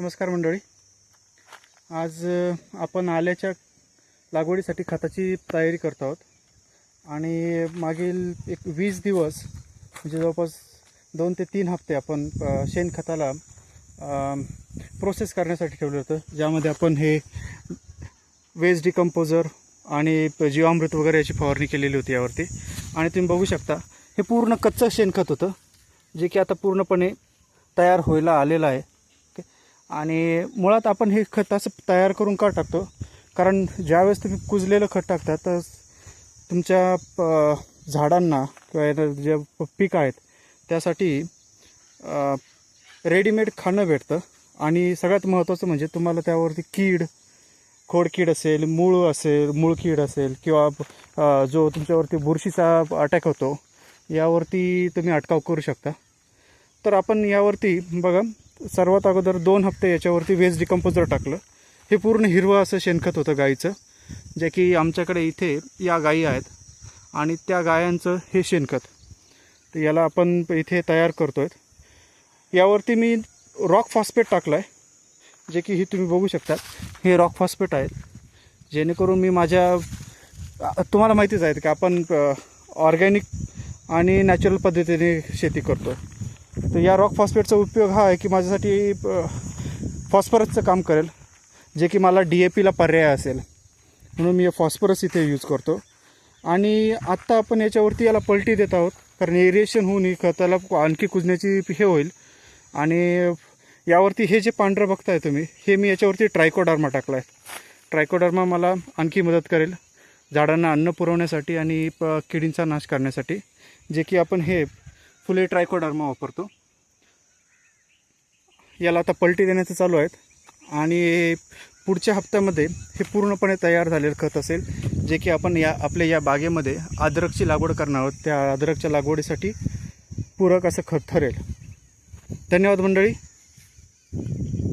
नमस्कार मंडळी. आज आपण आल्याच्या लागवडीसाठी खताची तयारी करत आहोत. आणि मागील एक वीस दिवस म्हणजे जवळपास दोन ते तीन हप्ते आपण शेणखताला प्रोसेस करण्यासाठी ठेवलं होतं. ज्यामध्ये आपण हे वेस्ट डिकम्पोजर आणि जीवामृत वगैरे याची फवारणी केलेली होती यावरती. आणि तुम्ही बघू शकता हे पूर्ण कच्चं शेणखत होतं जे की आता पूर्णपणे तयार व्हायला आलेलं आहे. आणि मुळात आपण हे खत असं तयार करून का टाकतो? कारण ज्यावेळेस तुम्ही कुजलेलं खत टाकता तर तुमच्या प- झाडांना किंवा जे पीक आहेत त्यासाठी रेडीमेड खाणं भेटतं. आणि सगळ्यात महत्त्वाचं म्हणजे तुम्हाला त्यावरती कीड खोडकीड असेल मूळ असेल मूळकीड असेल किंवा जो तुमच्यावरती बुरशीचा अटॅक होतो यावरती तुम्ही अटकाव करू शकता. तर आपण यावरती बघा सर्वात अगोदर दोन हप्ते याच्यावरती वेज डिकम्पोजर टाकलं. हे पूर्ण हिरवं असं शेणखत होतं गाईचं जे की आमच्याकडे इथे या गायी आहेत आणि त्या गायांचं हे शेणखत. तर याला आपण इथे तयार करतो आहे यावरती मी रॉक फॉस्फेट टाकलं आहे जे की ही तुम्ही बघू शकता हे रॉक फॉस्फेट आहेत. जेणेकरून मी माझ्या तुम्हाला माहितीच आहे की आपण ऑर्गॅनिक आणि नॅचरल पद्धतीने शेती करतो तर या रॉक फॉस्फेटचा उपयोग हा आहे की माझ्यासाठी फॉस्फरसचं काम करेल जे की मला डी ए पीला पर्याय असेल. म्हणून मी फॉस्फरस इथे यूज करतो. आणि आत्ता आपण याच्यावरती याला पलटी देत आहोत कारण एरिएशन होऊन ही खताला आणखी कुजण्याची हे होईल. आणि यावरती हे जे पांढरं बघताय तुम्ही हे मी याच्यावरती ट्रायकोडर्मा टाकला आहे ट्रायकोडर्मा मला आणखी मदत करेल झाडांना अन्न पुरवण्यासाठी आणि प किडींचा नाश करण्यासाठी. जे की आपण हे फुले ट्रायकोडर्मा वापरतो. याला आता पलटी देण्याचं चालू आहेत. आणि पुढच्या हप्त्यामध्ये हे पूर्णपणे तयार झालेलं खत असेल जे की आपण या आपल्या या बागेमध्ये अद्रकची लागवड करणार आहोत. त्या अद्रकच्या लागवडीसाठी पूरक असं खत ठरेल. धन्यवाद मंडळी.